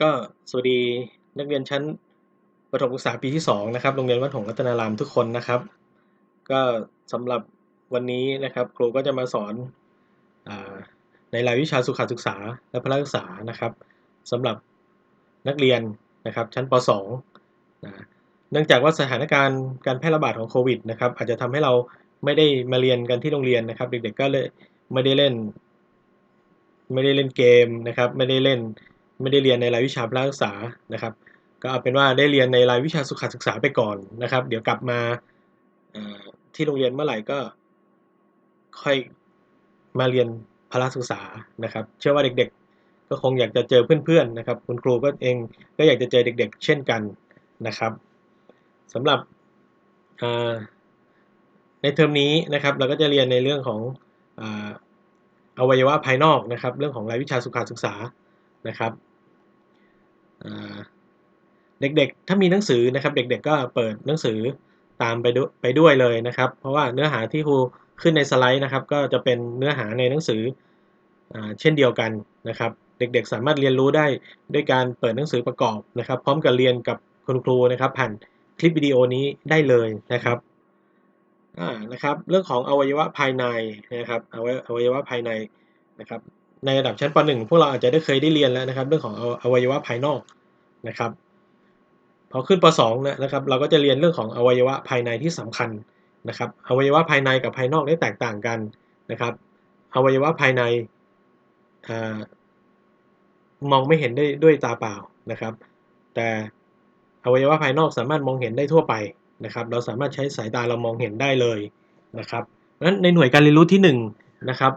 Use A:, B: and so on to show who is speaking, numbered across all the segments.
A: ก็สวัสดีนักเรียนชั้นประถมศึกษาปีที่สองนะครับโรงเรียนวัดหงส์รัตนารามทุกคนนะครับ ก็สำหรับวันนี้นะครับครูก็จะมาสอนอในรายวิชาสุขศึกษาและพละศึกษานะครับสำหรับนักเรียนนะครับชั้นป .2 นะเนื่องจากว่าสถานการณ์การแพร่ระบาดของโควิดนะครับอาจจะทำให้เราไม่ได้มาเรียนกันที่โรงเรียนนะครับเด็กๆก็เลยไม่ได้เล่น ไม่ได้เล่นเกมนะครับ ไม่ได้เล่น ไม่ได้เรียนในรายวิชาพละศึกษานะครับ ก็เอาเป็นว่าได้เรียนในรายวิชาสุขศึกษาไปก่อนนะครับ เดี๋ยวกลับมาที่โรงเรียนเมื่อไหร่ก็ค่อยมาเรียนพละศึกษานะครับ เชื่อว่าเด็กๆ ก็คงอยากจะเจอเพื่อนๆนะครับ คุณครูก็เองก็อยากจะเจอเด็ก ๆ เช่นกันนะครับสำหรับในเทอมนี้นะครับ เราก็จะเรียนในเรื่องของอวัยวะภายนอกนะครับ เรื่องของรายวิชาสุขศึกษา นะครับเด็กๆ ถ้ามีหนังสือนะครับ เด็กๆ ก็เปิดหนังสือตามไปด้วยไปด้วยเลยนะครับ เพราะว่าเนื้อหาที่ครูขึ้นในสไลด์นะครับ ก็จะเป็นเนื้อหาในหนังสือเช่นเดียวกันนะครับ เด็กๆ สามารถเรียนรู้ได้ด้วยการเปิดหนังสือประกอบนะครับ พร้อมกับเรียนกับคุณครูนะครับ ผ่านคลิปวิดีโอนี้ได้เลยนะครับนะครับ เรื่องของอวัยวะภายในนะครับอวัยวะภายในนะครับ ในระดับชั้นป .1 พวกเราอาจจะได้เคยได้เรียนแล้วนะครับ เรื่องของอวัยวะภายนอกนะครับ พอขึ้นป .2 นะครับ เราก็จะเรียนเรื่องของอวัยวะภายในที่สำคัญนะครับ อวัยวะภายในกับภายนอกได้แตกต่างกันนะครับ อวัยวะภายในมองไม่เห็นได้ด้วยตาเปล่านะครับ แต่อวัยวะภายนอกสามารถมองเห็นได้ทั่วไปนะครับ เราสามารถใช้สายตาเรามองเห็นได้เลยนะครับนั้นในหน่วยการเรียนรู้ที่1นะครับ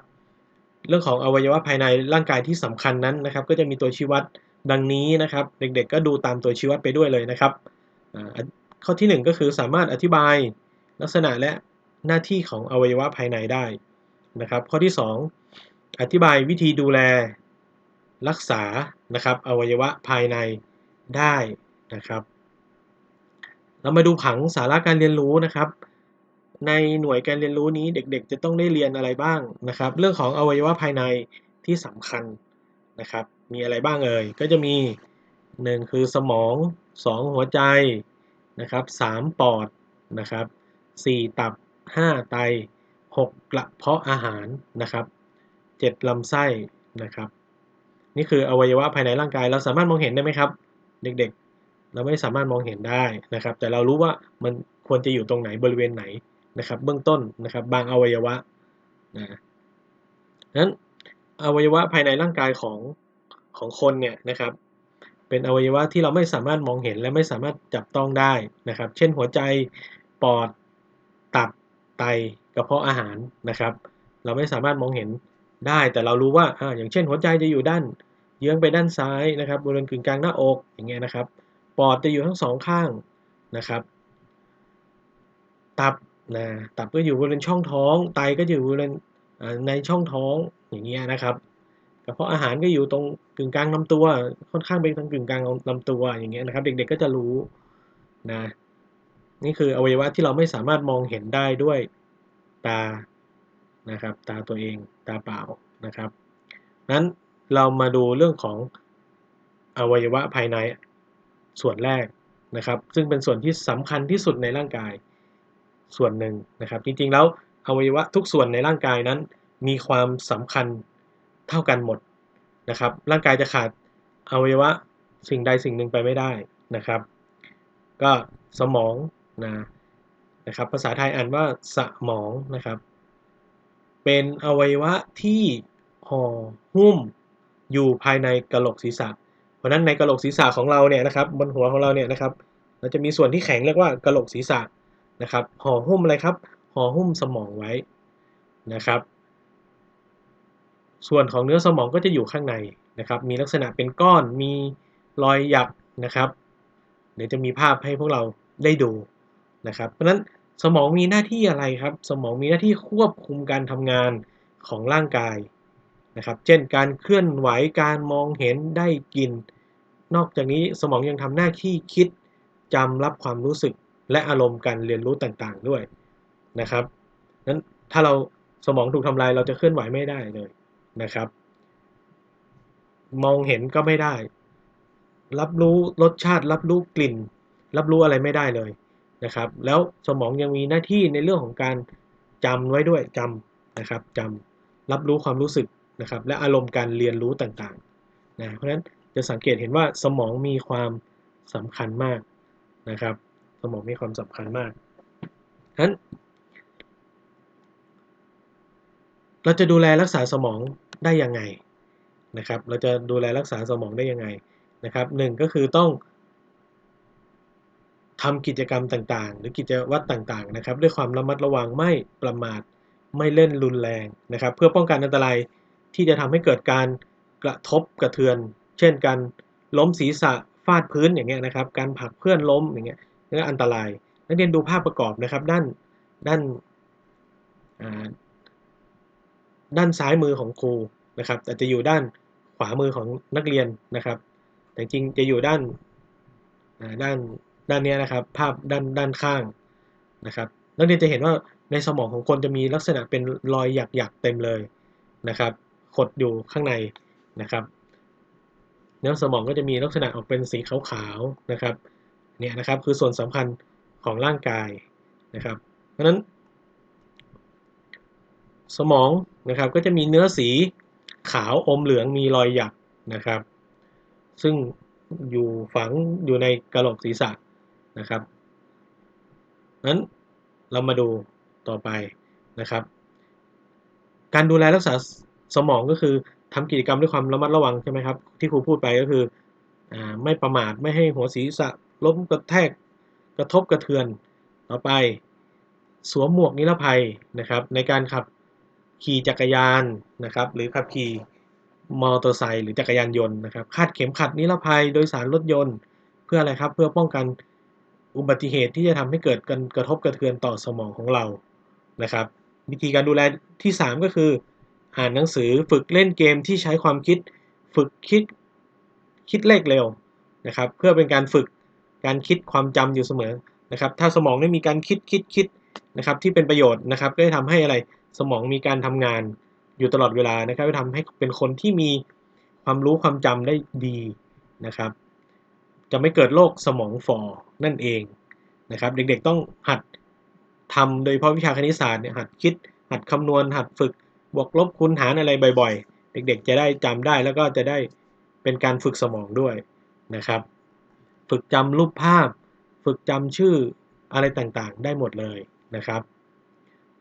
A: เรื่องของอวัยวะภายในร่างกายที่สำคัญนั้นนะครับ ก็จะมีตัวชี้วัดดังนี้นะครับ เด็กๆ ก็ดูตามตัวชี้วัดไปด้วยเลยนะครับข้อที่ 1 ก็คือสามารถอธิบายลักษณะและหน้าที่ของอวัยวะภายในได้นะครับ ข้อที่ 2 อธิบายวิธีดูแลรักษานะครับอวัยวะภายในได้นะครับ เรามาดูผังสาระการเรียนรู้นะครับ ในหน่วยการเรียนรู้นี้เด็กๆ จะต้องได้เรียนอะไรบ้างนะครับ เรื่องของอวัยวะภายในที่สำคัญนะครับ มีอะไรบ้างเอ่ย ก็จะมี 1 คือสมอง 2 หัวใจนะครับ3ปอดนะครับ4ตับ 5 ไต 6 กระเพาะอาหารนะครับ7ลำไส้นะครับ นี่คืออวัยวะภายในร่างกายเราสามารถมองเห็นได้ไหมครับ เด็กๆ เราไม่สามารถมองเห็นได้นะครับ แต่เรารู้ว่ามันควรจะอยู่ตรงไหนบริเวณไหน นะครับ เบื้องต้นนะครับ บางอวัยวะนะนั้นอวัยวะภายในร่างกายของของคนเนี่ยนะครับ เป็นอวัยวะที่เราไม่สามารถมองเห็นและไม่สามารถจับต้องได้นะครับ เช่นหัวใจปอดตับไตกระเพาะอาหารนะครับ เราไม่สามารถมองเห็นได้แต่เรารู้ว่าออย่างเช่นหัวใจจะอยู่ด้านเยื้องไปด้านซ้ายนะครับบริเวณกึ่งกลางหน้าอกอย่างเงี้ยนะครับ ปอดจะอยู่ทั้งสองข้างนะครับ ตับ นะตับก็อยู่บริเวณช่องท้อง ไตก็อยู่บริเวณในช่องท้องอย่างเงี้ยนะครับกระเพาะอาหารก็อยู่ตรงกึ่งกลางลำตัว ค่อนข้างเป็นตรงกึ่งกลางลำตัวอย่างเงี้ยนะครับ เด็กๆก็จะรู้นะนี่คืออวัยวะที่เราไม่สามารถมองเห็นได้ด้วยตานะครับ ตาตัวเองตาเปล่านะครับนั้นเรามาดูเรื่องของอวัยวะภายในส่วนแรกนะครับ ซึ่งเป็นส่วนที่สำคัญที่สุดในร่างกาย ส่วนหนึ่งนะครับ จริงๆแล้วอวัยวะทุกส่วนในร่างกายนั้น มีความสำคัญเท่ากันหมดนะครับ ร่างกายจะขาดอวัยวะสิ่งใดสิ่งหนึ่งไปไม่ได้นะครับ ก็สมองนะนะครับ ภาษาไทยอ่านว่าสมองนะครับ เป็นอวัยวะที่ห่อหุ้มอยู่ภายในกระโหลกศีรษะ เพราะนั้นในกระโหลกศีรษะของเราเนี่ยนะครับบนหัวของเราเนี่ยนะครับ เราจะมีส่วนที่แข็งเรียกว่ากระโหลกศีรษะ นะครับห่อหุ้มอะไรครับห่อหุ้มสมองไว้นะครับ ส่วนของเนื้อสมองก็จะอยู่ข้างในนะครับ มีลักษณะเป็นก้อนมีรอยหยักนะครับ เดี๋ยวจะมีภาพให้พวกเราได้ดูนะครับ เพราะฉะนั้นสมองมีหน้าที่อะไรครับ สมองมีหน้าที่ควบคุมการทำงานของร่างกายนะครับ เช่นการเคลื่อนไหวการมองเห็นได้กิน นอกจากนี้สมองยังทำหน้าที่คิดจำรับความรู้สึก และอารมณ์การเรียนรู้ต่างๆด้วยนะครับนั้นถ้าเราสมองถูกทำลายเราจะเคลื่อนไหวไม่ได้เลยนะครับ มองเห็นก็ไม่ได้ รับรู้รสชาติ รับรู้กลิ่น รับรู้อะไรไม่ได้เลยนะครับ แล้วสมองยังมีหน้าที่ในเรื่องของการจำไว้ด้วยจำนะครับจำรับรู้ความรู้สึกนะครับ และอารมณ์การเรียนรู้ต่างๆนะเพราะฉะนั้นจะสังเกตเห็นว่าสมองมีความสำคัญมากนะครับ สมองมีความสำคัญมากฉะนั้นเราจะดูแลรักษาสมองได้ยังไงนะครับ เราจะดูแลรักษาสมองได้ยังไงนะครับหนึ่งก็คือต้องทำกิจกรรมต่างๆ หรือกิจวัตรต่างๆนะครับ ด้วยความระมัดระวังไม่ประมาทไม่เล่นรุนแรงนะครับ เพื่อป้องกันอันตรายที่จะทำให้เกิดการกระทบกระเทือน เช่นการล้มศีรษะฟาดพื้นอย่างเงี้ยนะครับ การผลักเพื่อนล้มอย่างเงี้ย นี่อันตราย นักเรียนดูภาพประกอบนะครับ ด้านด้านด้านซ้ายมือของครูนะครับแต่จะอยู่ด้านขวามือของนักเรียนนะครับ แต่จริงจะอยู่ด้านด้านด้านนี้นะครับ ภาพด้านด้านข้างนะครับ นักเรียนจะเห็นว่าในสมองของคนจะมีลักษณะเป็นรอยหยักหยักเต็มเลยนะครับขดอยู่ข้างในนะครับเนื้อสมองก็จะมีลักษณะออกเป็นสีขาวๆนะครับ เนี่ยนะครับคือส่วนสำคัญของร่างกายนะครับ เพราะนั้น สมองนะครับก็จะมีเนื้อสีขาวอมเหลืองมีรอยหยักนะครับ ซึ่งอยู่ฝังอยู่ในกระโหลกศีรษะนะครับนั้นเรามาดูต่อไปนะครับ การดูแลรักษาสมองก็คือทำกิจกรรมด้วยความระมัดระวังใช่ไหมครับ ที่ครูพูดไปก็คืออไม่ประมาทไม่ให้หัวศีรษะ ล้มกระแทกกระทบกระเทือนต่อไป สวมหมวกนิรภัยนะครับ ในการขับขี่จักรยานนะครับ หรือขับขี่มอเตอร์ไซค์หรือจักรยานยนต์นะครับคาดเข็มขัดนิรภัยโดยสารรถยนต์ เพื่ออะไรครับเพื่อป้องกันอุบัติเหตุที่จะทำให้เกิดการกระทบกระเทือนต่อสมองของเรานะครับ วิธีการดูแลที่ 3 ก็คือ อ่านหนังสือฝึกเล่นเกมที่ใช้ความคิด ฝึกคิดคิดเลขเร็วนะครับ เพื่อเป็นการฝึก การคิดความจำอยู่เสมอนะครับ ถ้าสมองไม่มีการคิดคิดคิดนะครับที่เป็นประโยชน์นะครับ ก็จะทำให้อะไรสมองมีการทำงานอยู่ตลอดเวลานะครับจะทำให้เป็นคนที่มีความรู้ความจำได้ดีนะครับ จะไม่เกิดโรคสมองฝ่อนั่นเองนะครับ เด็กๆต้องหัดทำโดยเฉพาะวิชาคณิตศาสตร์เนี่ยหัดคิด หัดคำนวณ หัดฝึกบวกลบคูณหารอะไรบ่อย ๆ เด็กๆ จะได้จำได้แล้วก็จะได้เป็นการฝึกสมองด้วยนะครับ ฝึกจำรูปภาพ ฝึกจำชื่ออะไรต่างๆ ได้หมดเลยนะครับ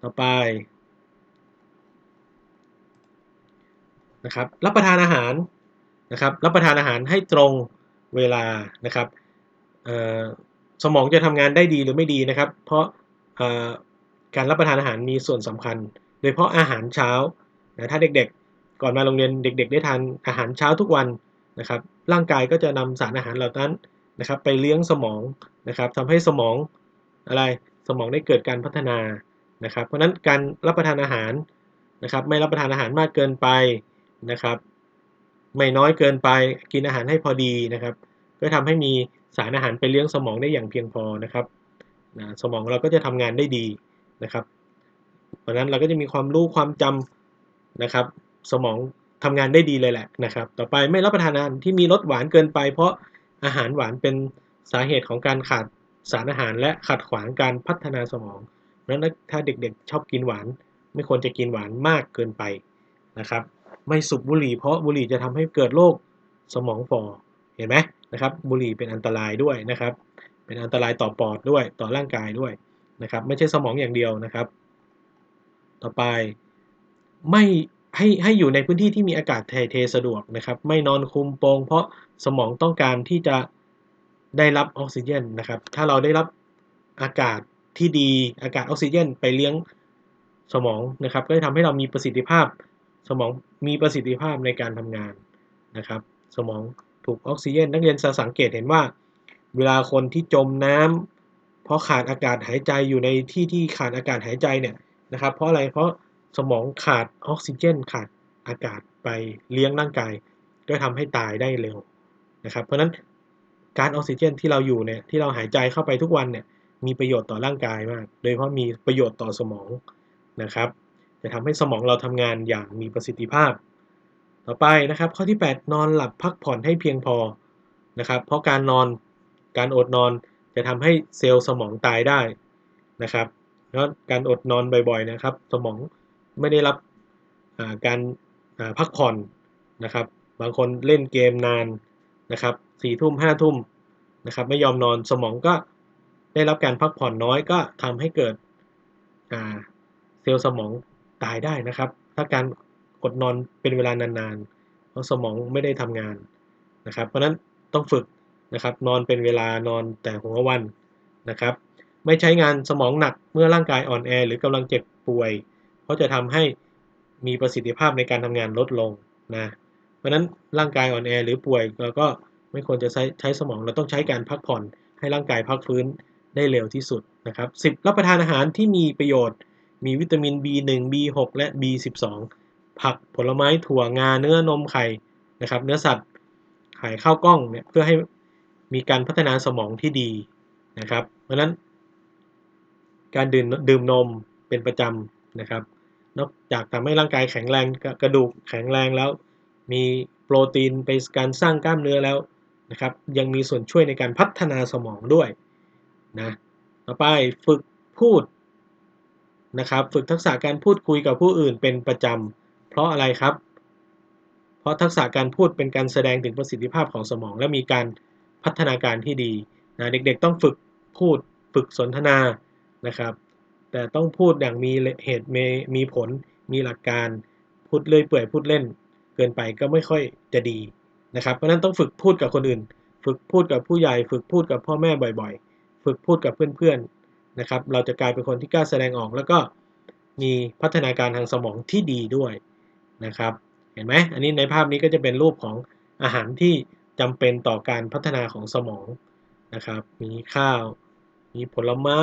A: ต่อไปนะครับรับประทานอาหารนะครับรับประทานอาหารให้ตรงเวลานะครับสมองจะทำงานได้ดีหรือไม่ดีนะครับ เพราะการรับประทานอาหารมีส่วนสำคัญ โดยเฉพาะอาหารเช้านะถ้าเด็กๆ ก่อนมาโรงเรียนเด็ก ๆ ได้ทานอาหารเช้าทุกวันนะครับ ร่างกายก็จะนำสารอาหารเหล่านั้น นะครับไปเลี้ยงสมองนะครับทำให้สมองอะไรสมองได้เกิดการพัฒนานะครับ เพราะนั้นการรับประทานอาหารนะครับ ไม่รับประทานอาหารมากเกินไปนะครับ ไม่น้อยเกินไปกินอาหารให้พอดีนะครับก็ทำให้มีสารอาหารไปเลี้ยงสมองได้อย่างเพียงพอนะครับนะสมองเราก็จะทำงานได้ดีนะครับ เพราะนั้นเราก็จะมีความรู้ความจำนะครับ สมองทำงานได้ดีเลยแหละนะครับ ต่อไปไม่รับประทานอาหารที่มีรสหวานเกินไป เพราะ อาหารหวานเป็นสาเหตุของการขาดสารอาหารและขัดขวางการพัฒนาสมองเพราะนั้นถ้าเด็กๆ ชอบกินหวาน ไม่ควรจะกินหวานมากเกินไปนะครับ ไม่สูบบุหรี่เพราะบุหรี่จะทำให้เกิดโรคสมองฝ่อเห็นไหมนะครับ บุหรี่เป็นอันตรายด้วยนะครับ เป็นอันตรายต่อปอดด้วยต่อร่างกายด้วยนะครับ ไม่ใช่สมองอย่างเดียวนะครับ ต่อไปไม่ให้ให้อยู่ในพื้นที่ที่มีอากาศถ่ายเทสะดวกนะครับ ไม่นอนคุมโปงเพราะ สมองต้องการที่จะได้รับออกซิเจนนะครับ ถ้าเราได้รับอากาศที่ดีอากาศออกซิเจน ไปเลี้ยงสมองนะครับ ก็จะทำให้เรามีประสิทธิภาพ สมองมีประสิทธิภาพในการทำงานนะครับ สมองถูกออกซิเจน นักเรียนจะสังเกตเห็นว่า เวลาคนที่จมน้ำเพราะขาดอากาศหายใจอยู่ในที่ที่ขาดอากาศหายใจเนี่ยนะครับ เพราะอะไรเพราะสมองขาดออกซิเจน ขาดอากาศไปเลี้ยงร่างกาย ก็ทำให้ตายได้เร็ว นะครับ เพราะฉะนั้นการออกซิเจนที่เราอยู่เนี่ยที่เราหายใจเข้าไปทุกวันเนี่ยมีประโยชน์ต่อร่างกายมาก โดยเฉพาะมีประโยชน์ต่อสมองนะครับ จะทำให้สมองเราทำงานอย่างมีประสิทธิภาพ ต่อไปนะครับ ข้อที่ 8 นอนหลับพักผ่อนให้เพียงพอนะครับ เพราะการนอนการอดนอนจะทำให้เซลล์สมองตายได้นะครับแล้วการอดนอนบ่อยๆนะครับ สมองไม่ได้รับการพักผ่อนนะครับ บางคนเล่นเกมนาน นะครับสี่ทุ่มห้าทุ่มนะครับไม่ยอมนอนสมองก็ได้รับการพักผ่อนน้อยก็ทำให้เกิดเซลล์สมองตายได้นะครับ ถ้าการอดนอนเป็นเวลานานๆเพราะสมองไม่ได้ทำงานนะครับ เพราะนั้นต้องฝึกนะครับนอนเป็นเวลานอนแต่หัววันนะครับ ไม่ใช้งานสมองหนักเมื่อร่างกายอ่อนแอ หรือกำลังเจ็บป่วย เพราะจะทำให้มีประสิทธิภาพในการทำงานลดลงนะ เพราะนั้นร่างกายอ่อนแอหรือป่วยเราก็ไม่ควรจะใช้ใช้สมองเราต้องใช้การพักผ่อน ให้ร่างกายพักฟื้นได้เร็วที่สุดนะครับ10รับประทานอาหารที่มีประโยชน์ มีวิตามิน B1 B6 และ B12 ผักผลไม้ถั่วงาเนื้อนมไข่นะครับ เนื้อสัตว์ไข่ข้าวกล้องเนี่ยเพื่อให้มีการพัฒนาสมองที่ดีนะครับ เพราะนั้น การดื่มดื่มนมเป็นประจำนะครับ นอกจากทำให้ร่างกายแข็งแรงกระดูกแข็งแรงแล้ว มีโปรตีนไปการสร้างกล้ามเนื้อแล้วนะครับ ยังมีส่วนช่วยในการพัฒนาสมองด้วยนะต่อไปฝึกพูดนะครับ ฝึกทักษะการพูดคุยกับผู้อื่นเป็นประจำเพราะอะไรครับ เพราะทักษะการพูดเป็นการแสดงถึงประสิทธิภาพของสมอง และมีการพัฒนาการที่ดีนะเด็กๆต้องฝึกพูดฝึกสนทนานะครับ แต่ต้องพูดอย่างมีเหตุมีผลมีหลักการพูดเลื่อยเปื่อยพูดเล่น เกินไปก็ไม่ค่อยจะดีนะครับ เพราะนั้นต้องฝึกพูดกับคนอื่น ฝึกพูดกับผู้ใหญ่ ฝึกพูดกับพ่อแม่บ่อยๆ ฝึกพูดกับเพื่อนๆนะครับ เราจะกลายเป็นคนที่กล้าแสดงออกแล้วก็มีพัฒนาการทางสมองที่ดีด้วยนะครับ เห็นไหมอันนี้ในภาพนี้ก็จะเป็นรูปของอาหารที่จำเป็นต่อการพัฒนาของสมองนะครับ มีข้าว มีผลไม้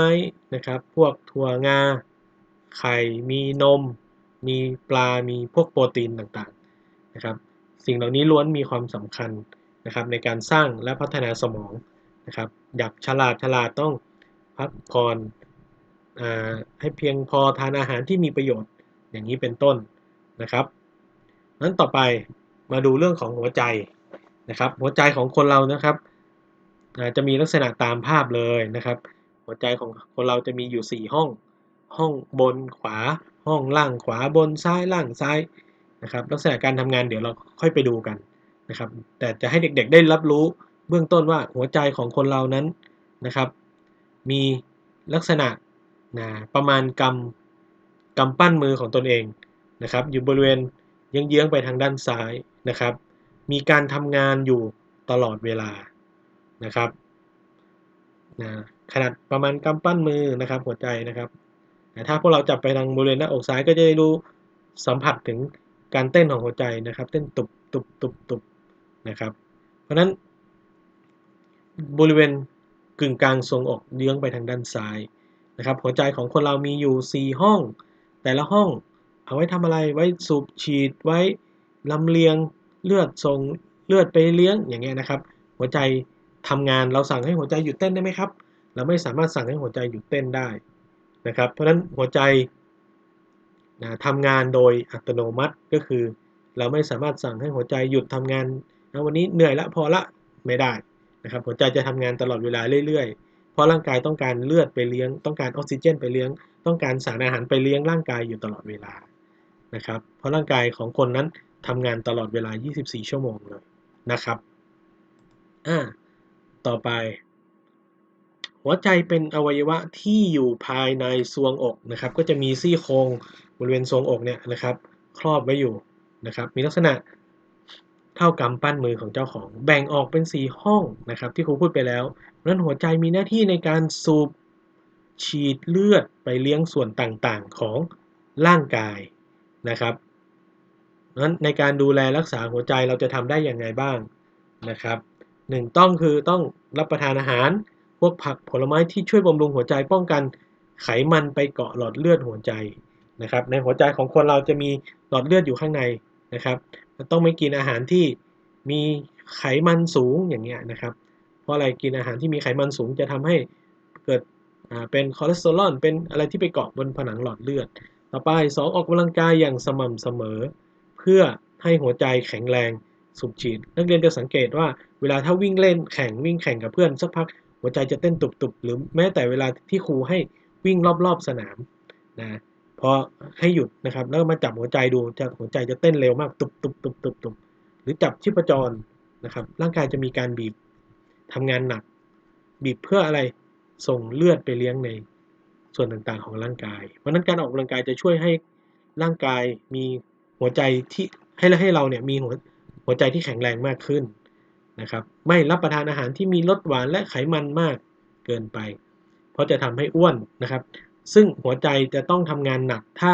A: นะครับ พวกถั่วงา ไข่ มีนม มีปลา มีพวกโปรตีนต่างๆ นะครับสิ่งเหล่านี้ล้วนมีความสำคัญนะครับในการสร้างและพัฒนาสมองนะครับอยากฉลาดฉลาดต้องพักผ่อนให้เพียงพอทานอาหารที่มีประโยชน์อย่างนี้เป็นต้นนะครับนั้นต่อไปมาดูเรื่องของหัวใจนะครับ หัวใจของคนเรานะครับจะมีลักษณะตามภาพเลยนะครับ หัวใจของคนเราจะมีอยู่ 4 ห้อง ห้องบนขวา ห้องล่างขวาบนซ้ายล่างซ้าย นะครับลักษณะการทำงานเดี๋ยวเราค่อยไปดูกันนะครับ แต่จะให้เด็กๆได้รับรู้เบื้องต้นว่าหัวใจของคนเรานั้นนะครับ มีลักษณะนะประมาณกำกำปั้นมือของตนเองนะครับ อยู่บริเวณเยื้องๆไปทางด้านซ้ายนะครับ มีการทำงานอยู่ตลอดเวลานะครับนะขนาดประมาณกำปั้นมือนะครับ หัวใจนะครับแต่ถ้าพวกเราจับไปทางบริเวณหน้าอกซ้ายก็จะได้รู้สัมผัสถึง การเต้นของหัวใจนะครับ เต้นตุบตุบตุบตุบนะครับ เพราะนั้น บริเวณกึ่งกลางทรงอกเยื้องไปทางด้านซ้ายนะครับ หัวใจของคนเรามีอยู่ 4 ห้อง แต่ละห้องเอาไว้ทำอะไรไว้สูบฉีดไว้ลำเลียงเลือดส่งเลือดไปเลี้ยงอย่างเงี้ยนะครับ หัวใจทำงานเราสั่งให้หัวใจหยุดเต้นได้ไหมครับ เราไม่สามารถสั่งให้หัวใจหยุดเต้นได้นะครับ เพราะฉะนั้นหัวใจ นะทำงานโดยอัตโนมัติก็คือ เราไม่สามารถสั่งให้หัวใจหยุดทำงานนะวันนี้เหนื่อยละพอละไม่ได้นะครับหัวใจจะทำงานตลอดเวลาเรื่อยๆ เพราะร่างกายต้องการเลือดไปเลี้ยง ต้องการออกซิเจน ไปเลี้ยง ต้องการสารอาหารไปเลี้ยงร่างกายอยู่ตลอดเวลานะครับเพราะร่างกายของคนนั้นทำงานตลอดเวลา 24 ชั่วโมงเลยนะครับอ่าต่อไป หัวใจเป็นอวัยวะที่อยู่ภายในซวงอกนะครับ ก็จะมีซี่โครงบริเวณซวงอกเนี่ยนะครับ ครอบไว้อยู่นะครับ มีลักษณะเท่ากำปั้นมือของเจ้าของ แบ่งออกเป็น 4 ห้องนะครับ ที่ครูพูดไปแล้วนั้นหัวใจมีหน้าที่ในการสูบฉีดเลือดไปเลี้ยงส่วนต่างๆของร่างกายนะครับนั้นในการดูแลรักษาหัวใจเราจะทำได้อย่างไรบ้างนะครับหนึ่งต้องคือต้องรับประทานอาหาร พวกผักผลไม้ที่ช่วยบำรุงหัวใจป้องกันไขมันไปเกาะหลอดเลือดหัวใจนะครับ ในหัวใจของคนเราจะมีหลอดเลือดอยู่ข้างในนะครับต้องไม่กินอาหารที่มีไขมันสูงอย่างเงี้ยนะครับ เพราะอะไรกินอาหารที่มีไขมันสูงจะทำให้เกิดเป็นคอเลสเตอรอลเป็นอะไรที่ไปเกาะบนผนังหลอดเลือด ต่อไป 2 ออกกำลังกายอย่างสม่ำเสมอ เพื่อให้หัวใจแข็งแรงสูบฉีด นักเรียนจะสังเกตว่าเวลาถ้าวิ่งเล่นแข่งวิ่งแข่งกับเพื่อนสักพัก หัวใจจะเต้นตุบๆ หรือแม้แต่เวลาที่ครูให้วิ่งรอบๆสนามนะพอให้หยุดนะครับแล้วมาจับหัวใจดูจะหัวใจจะเต้นเร็วมากตุบตุบตุบตุบตุบหรือจับชีพจรนะครับ ร่างกายจะมีการบีบทำงานหนัก บีบเพื่ออะไรส่งเลือดไปเลี้ยงในส่วนต่างๆของร่างกาย เพราะนั้นการออกกำลังกายจะช่วยให้ร่างกายมีหัวใจที่ให้ให้เราเนี่ยมีหัวหัวใจที่แข็งแรงมากขึ้น นะครับ ไม่รับประทานอาหารที่มีรสหวานและไขมันมากเกินไป เพราะจะทำให้อ้วนนะครับ ซึ่งหัวใจจะต้องทำงานหนักถ้า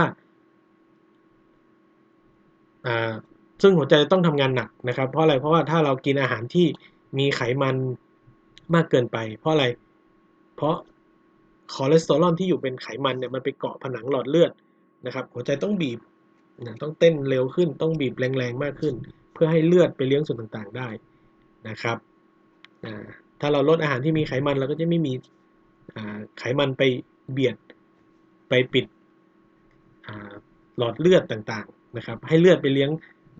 A: ซึ่งหัวใจจะต้องทำงานหนักนะครับ เพราะอะไรเพราะว่าถ้าเรากินอาหารที่มีไขมันมากเกินไป เพราะอะไร เพราะคอเลสเตอรอลที่อยู่เป็นไขมันเนี่ยมันไปเกาะผนังหลอดเลือดนะครับ หัวใจต้องบีบนะต้องเต้นเร็วขึ้น ต้องบีบแรงๆมากขึ้น เพื่อให้เลือดไปเลี้ยงส่วนต่างๆได้ นะครับถ้าเราลดอาหารที่มีไขมันเราก็จะไม่มีไขมันไปเบียดไปปิดหลอดเลือดต่างๆนะครับ ให้เลือดไปเลี้ยง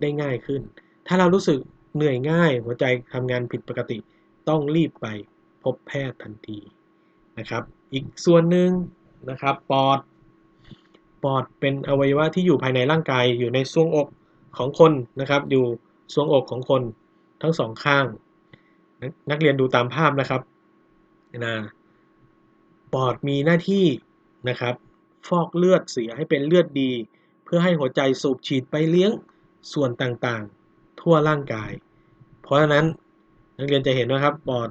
A: ได้ง่ายขึ้น ถ้าเรารู้สึกเหนื่อยง่ายหัวใจทำงานผิดปกติต้องรีบไปพบแพทย์ทันทีนะครับ อีกส่วนหนึ่งนะครับปอด ปอดเป็นอวัยวะที่อยู่ภายในร่างกายอยู่ในทรวงอกของคนนะครับ อยู่ทรวงอกของคน ทั้งสองข้าง นักเรียนดูตามภาพนะครับนะปอดมีหน้าที่นะครับฟอกเลือดเสียให้เป็นเลือดดี เพื่อให้หัวใจสูบฉีดไปเลี้ยงส่วนต่างๆ ทั่วร่างกาย เพราะฉะนั้นนักเรียนจะเห็นนะครับปอด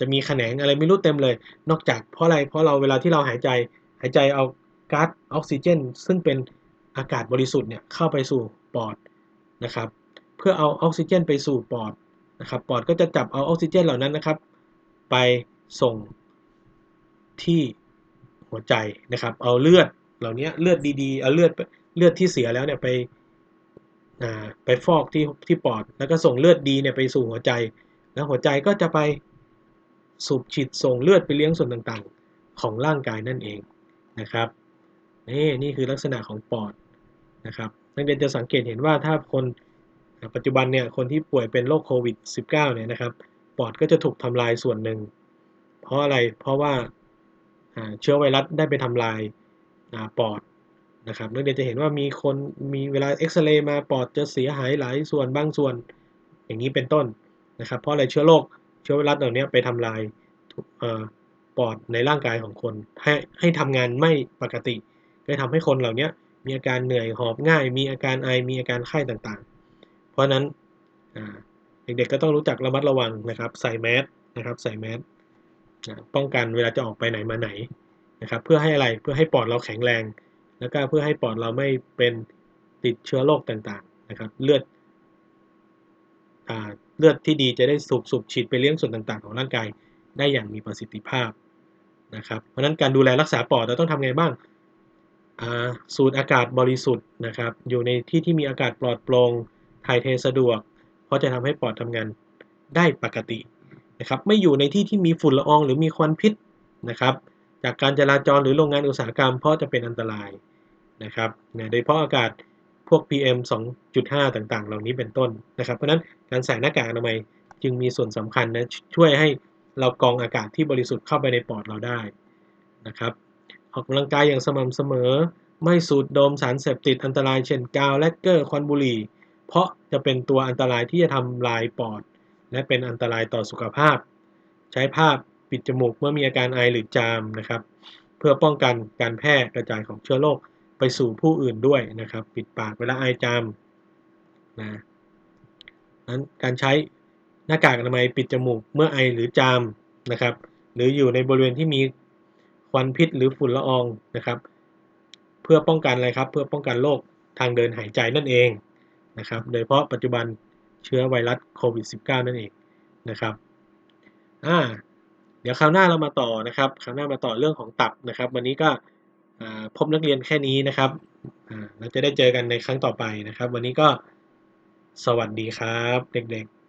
A: จะมีแขนงอะไรไม่รู้เต็มเลย นอกจากเพราะอะไรเพราะเราเวลาที่เราหายใจหายใจเอาก๊าซออกซิเจน ซึ่งเป็นอากาศบริสุทธิ์เนี่ยเข้าไปสู่ปอดนะครับ พื่อเอาออกซิเจน ไปสู่ปอดนะครับปอดก็จะจับเอาออกซิเจนเหล่านั้นนะครับ ไปส่งที่หัวใจนะครับ เอาเลือดเหล่านี้เลือดดีๆเอาเลือดเลือดที่เสียแล้วเนี่ยไปไปฟอกที่ที่ปอด แล้วก็ส่งเลือดดีเนี่ยไปสู่หัวใจ แล้วหัวใจก็จะไปสูบฉีดส่งเลือดไปเลี้ยงส่วนต่างๆ ของร่างกายนั่นเองนะครับนี่นี่คือลักษณะของปอดนะครับนักเรียนจะสังเกตเห็นว่าถ้าคน ปัจจุบันเนี่ยคนที่ป่วยเป็นโรคโควิด -19 เนี่ยนะครับปอดก็จะถูกทำลายส่วนหนึ่ง เพราะอะไรเพราะว่าเชื้อไวรัสได้ไปทำลายปอดนะครับนักเรียนจะเห็นว่ามีคนมีเวลาเอ็กซเรย์มาปอดจะเสียหายหลายส่วนบางส่วนอย่างนี้เป็นต้นนะครับ เพราะอะไรเชื้อโรคเชื้อไวรัสเหล่านี้ไปทำลายปอดในร่างกายของคน ให้ให้ทำงานไม่ปกติก็ทำให้คนเหล่านี้มีอาการเหนื่อยหอบง่าย มีอาการไอมีอาการไข้ต่างๆ เพราะนั้นเด็กๆก็ต้องรู้จักระมัดระวังนะครับ ใส่แมสนะครับ ใส่แมสป้องกันเวลาจะออกไปไหนมาไหนนะครับ เพื่อให้อะไรเพื่อให้ปอดเราแข็งแรง แล้วก็เพื่อให้ปอดเราไม่เป็นติดเชื้อโรคต่างๆนะครับ เลือดเลือดที่ดีจะได้สูบสูบฉีดไปเลี้ยงส่วนต่างๆ ของร่างกายได้อย่างมีประสิทธิภาพนะครับ เพราะนั้นการดูแลรักษาปอดเราต้องทำไงบ้างสูดอากาศบริสุทธิ์นะครับ อยู่ในที่ที่มีอากาศปลอดโปร่ง ถ่ายเทสะดวก เพราะจะทำให้ปอดทำงานได้ปกตินะครับ ไม่อยู่ในที่ที่มีฝุ่นละอองหรือมีควันพิษนะครับ จากการจราจรหรือโรงงานอุตสาหกรรม เพราะจะเป็นอันตรายนะครับโดยเฉพาะอากาศพวก PM 2.5 ต่างๆ เหล่านี้เป็นต้นนะครับ เพราะนั้นการใส่หน้ากากอนามัยจึงมีส่วนสำคัญนะช่วยให้เรากรองอากาศที่บริสุทธิ์เข้าไปในปอดเราได้นะครับออกกำลังกายอย่างสม่ำเสมอ ไม่สูดดมสารเสพติดอันตรายเช่นกาวแลกเกอร์ควันบุหรี่ เพราะจะเป็นตัวอันตรายที่จะทำลายปอด และเป็นอันตรายต่อสุขภาพ ใช้ผ้าปิดจมูกเมื่อมีอาการไอหรือจามนะครับ เพื่อป้องกันการแพร่กระจายของเชื้อโรคไปสู่ผู้อื่นด้วยนะครับ ปิดปากเวลาไอจามนะนั้นการใช้หน้ากากอนามัยปิดจมูกเมื่อไอหรือจามนะครับ หรืออยู่ในบริเวณที่มีควันพิษหรือฝุ่นละอองนะครับ เพื่อป้องกันอะไรครับ เพื่อป้องกันโรคทางเดินหายใจนั่นเอง นะครับ โดยเฉพาะปัจจุบันเชื้อไวรัสโควิด -19 นั่นเองนะครับอ่าเดี๋ยวคราวหน้าเรามาต่อนะครับ คราวหน้ามาต่อเรื่องของตับนะครับ วันนี้ก็พบนักเรียนแค่นี้นะครับเราจะได้เจอกันในครั้งต่อไปนะครับ วันนี้ก็สวัสดีครับ เด็กๆ